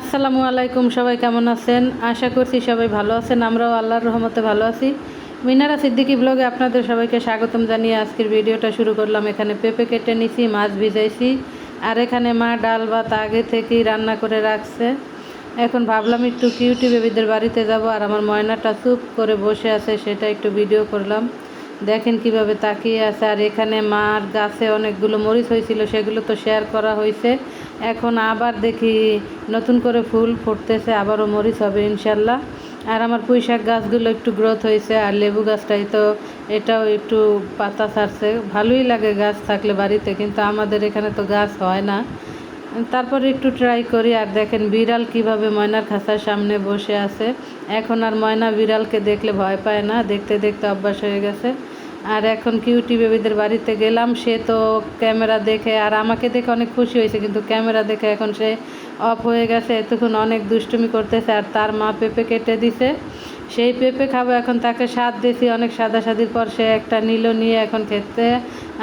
আসসালামু আলাইকুম, সবাই কেমন আছেন? আশা করছি সবাই ভালো আছেন, আমরাও আল্লাহর রহমতে ভালো আছি। মিনারা সিদ্দিকি ব্লগে আপনাদের সবাইকে স্বাগতম জানিয়ে আজকের ভিডিওটা শুরু করলাম। এখানে পেঁপে কেটে নিছি, মাছ ভিজাইছি, আর এখানে মা ডাল ভাত আগে থেকেই রান্না করে রাখছে। এখন ভাবলাম একটু কিউটি বেবিদের বাড়িতে যাব, আর আমার ময়নাটা চুপ করে বসে আছে, সেটা একটু ভিডিও করলাম। দেখেন কীভাবে তাকিয়ে আছে। আর এখানে মার গাছে অনেকগুলো মরিচ হয়েছিল, সেগুলো তো শেয়ার করা হয়েছে। এখন আবার দেখি নতুন করে ফুল ফুটতেছে, আবারও মরিচ হবে ইনশাল্লাহ। আর আমার পুঁই শাক গাছগুলো একটু গ্রোথ হয়েছে, আর লেবু গাছটাই তো এটাও একটু পাতা ছাড়ছে। ভালোই লাগে গাছ থাকলে বাড়িতে, কিন্তু আমাদের এখানে তো গাছ হয় না। তারপরে একটু ট্রাই করি, আর দেখেন বিড়াল কীভাবে ময়নার খাঁচার সামনে বসে আছে। এখন আর ময়না বিড়ালকে দেখলে ভয় পায় না, দেখতে দেখতে অভ্যাস হয়ে গেছে। আর এখন কিউটি বেবিদের বাড়িতে গেলাম, সে তো ক্যামেরা দেখে, আর আমাকে দেখে অনেক খুশি হয়েছে, কিন্তু ক্যামেরা দেখে এখন সে অফ হয়ে গেছে, এতক্ষণ অনেক দুষ্টুমি করতেছে, আর তার মা পেঁপে কেটে দিছে। সেই পেঁপে খাব, এখন তাকে স্বাদ দিয়েছি অনেক সাদা সাদির পর সে একটা নিল নিয়ে এখন খেতে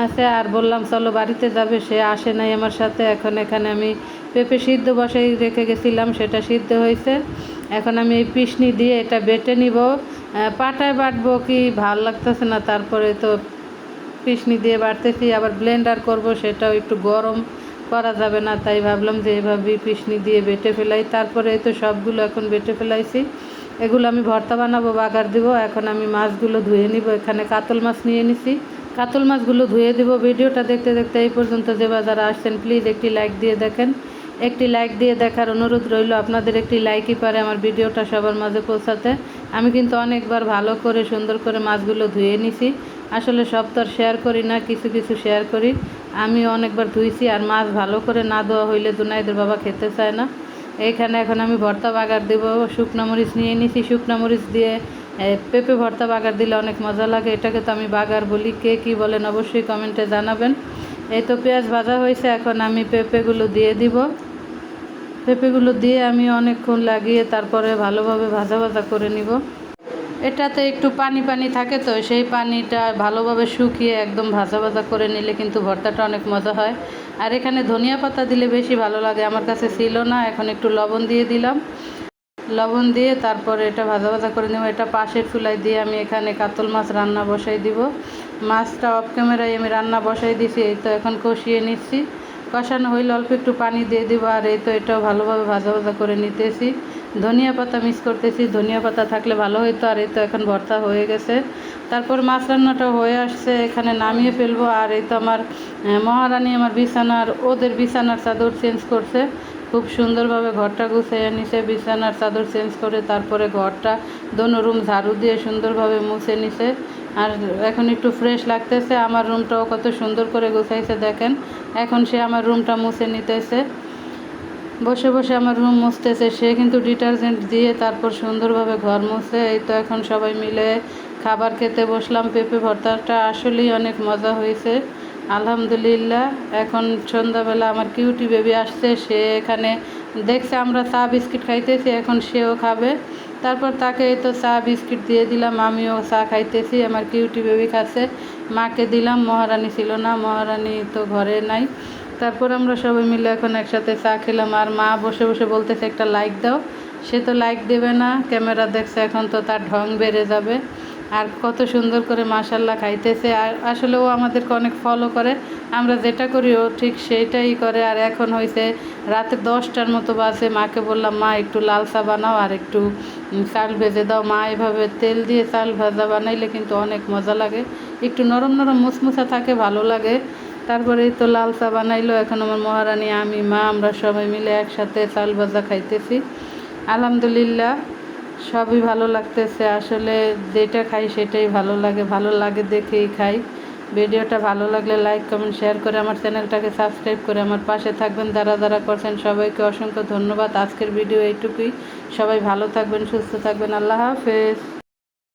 আছে, আর বললাম, চলো বাড়িতে যাবে, সে আসে নাই আমার সাথে, এখন এখানে আমি পেঁপে সিদ্ধ বসাই রেখে গেছিলাম, সেটা সিদ্ধ হয়েছে। এখন আমি এই পিসনি দিয়ে এটা বেটে নিব। পাটায় বাটবো কি? ভালো লাগতেছে না। তারপরে তো পিসনি দিয়ে বাটতেছি আবার ব্লেন্ডার করব, সেটাও একটু গরম করা যাবে না। তাই ভাবলাম যে এভাবেই পিসনি দিয়ে বেটে ফেলাই। তারপরে তো সবগুলো এখন বেটে ফেলাইছি। এগুলো আমি ভর্তা বানাবো, বাগার দিব। এখন আমি মাছগুলো ধুয়ে নিব। এখানে কাতল মাছ নিয়ে নিছি। কাতল মাছগুলো ধুয়ে দিব। ভিডিওটা দেখতে দেখতে এই পর্যন্ত যে বাজারে আসছেন প্লিজ একটি লাইক দিয়ে দেখেন। একটি লাইক দিয়ে দেখার অনুরোধ রইল। আপনাদের একটি লাইকই পারে আমার ভিডিওটা সবার মাঝে পৌঁছাতে। আমি কিন্তু অনেকবার ভালো করে, সুন্দর করে মাছগুলো ধুয়ে নিছি। আসলে সব তো আর শেয়ার করি না, কিছু কিছু শেয়ার করি। আমি অনেকবার ধুইছি আর মাছ ভালো করে না ধোয়া হইলে দুনাইদের বাবা খেতে চায় না। এইখানে এখন আমি ভর্তা বাগার দেব, শুকনো মরিচ নিয়ে নিছি। শুকনো মরিচ দিয়ে পেঁপে ভর্তা বাগার দিলে অনেক মজা লাগে। এটাকে তো আমি বাগার বলি। কে কী বলেন অবশ্যই কমেন্টে জানাবেন। এই তো পেঁয়াজ ভাজা হয়েছে, এখন আমি পেঁপেগুলো দিয়ে দিব। পেঁপেগুলো দিয়ে আমি অনেকক্ষণ লাগিয়ে তারপরে ভালোভাবে ভাজা ভাজা করে নিব। এটাতে একটু পানি পানি থাকে তো, সেই পানিটা ভালোভাবে শুকিয়ে একদম ভাজা ভাজা করে নিলে কিন্তু ভর্তাটা অনেক মজা হয়। আর এখানে ধনিয়া পাতা দিলে বেশি ভালো লাগে, আমার কাছে ছিল না, এখন একটু লবণ দিয়ে দিলাম। লবণ দিয়ে তারপরে এটা ভাজা ভাজা করে নেব। এটা পাশের চুলাই দিয়ে আমি এখানে কাতল মাছ রান্না বসাই দিব। মাছটা অফ ক্যামেরায় আমি রান্না বসাই দিছি তো এখন কষিয়ে নিচ্ছি। কষানো হইলে, অল্প একটু পানি দিয়ে দিব আর এই তো এটাও ভালোভাবে ভাজা ভাজা করে নিতেছি। ধনিয়া পাতা মিক্স করতেছি, ধনিয়া পাতা থাকলে ভালো হইতো আর এই তো এখন ভর্তা হয়ে গেছে। তারপর মাছ রান্নাটা হয়ে আসছে, এখানে নামিয়ে ফেলব আর এই তো আমার মহারানী আমার বিছানার, ওদের বিছানার চাদর চেঞ্জ করছে। খুব সুন্দরভাবে ঘরটা গুছিয়ে নিছে, বিছানার চাদর চেঞ্জ করে তারপরে ঘরটা দোনো রুম ঝাড়ু দিয়ে সুন্দরভাবে মুছে নিছে। আর এখন একটু ফ্রেশ লাগতেছে। আমার রুমটাও কত সুন্দর করে গুছাইছে দেখেন। এখন সে আমার রুমটা মুছে নিতেছে। বসে বসে আমার রুম মুছতেছে। সে কিন্তু ডিটারজেন্ট দিয়ে তারপর সুন্দরভাবে ঘর মুছে। এই তো এখন সবাই মিলে খাবার খেতে বসলাম। পেঁপে ভর্তাটা আসলেই অনেক মজা হয়েছে। আলহামদুলিল্লাহ, এখন সন্ধ্যাবেলা আমার কিউটি বেবি আসছে। সে এখানে দেখছে, আমরা চা বিস্কিট খাইতেছি। এখন সেও খাবে। তারপর তাকে এই তো চা, বিস্কিট দিয়ে দিলাম। আমিও চা খাইতেছি। আমার কিউটি বেবি খাচ্ছে। মাকে দিলাম। মহারানী ছিল না। মহারানী তো ঘরে নাই। তারপর আমরা সবাই মিলে এখন একসাথে চা খেলাম। আর মা বসে বসে বলতেছে, একটা লাইক দাও। সে তো লাইক দেবে না। ক্যামেরা দেখছে, এখন তো তার ঢং বেড়ে যাবে। আর কত সুন্দর করে মাশাল্লাহ খাইতেছে। আর আসলে ও আমাদেরকে অনেক ফলো করে। আমরা যেটা করি ও ঠিক সেইটাই করে। আর এখন হয়েছে রাতে দশটার মতো বাজে। মাকে বললাম, মা, একটু লাল চা বানাও আর একটু চাল ভেজে দাও। মা এভাবে তেল দিয়ে চাল ভাজা বানাইলে কিন্তু অনেক মজা লাগে। একটু নরম নরম মুচমুচা থাকে, ভালো লাগে। তারপরে এই তো লাল চা বানাইলো। এখন আমার মহারানী, আমি, মা, আমরা সবাই মিলে একসাথে চাল ভাজা খাইতেছি। আলহামদুলিল্লাহ। সবই ভালো লাগতেছে। আসলে যেটা খাই সেটাই ভালো লাগে। ভালো লাগে দেখেই খাই। ভিডিওটা ভালো লাগলে লাইক কমেন্ট শেয়ার করে আমার চ্যানেলটাকে সাবস্ক্রাইব করে আমার পাশে থাকবেন। যারা যারা করছেন সবাইকে অসংখ্য ধন্যবাদ। আজকের ভিডিও এইটুকুই। সবাই ভালো থাকবেন, সুস্থ থাকবেন। আল্লাহ হাফেজ।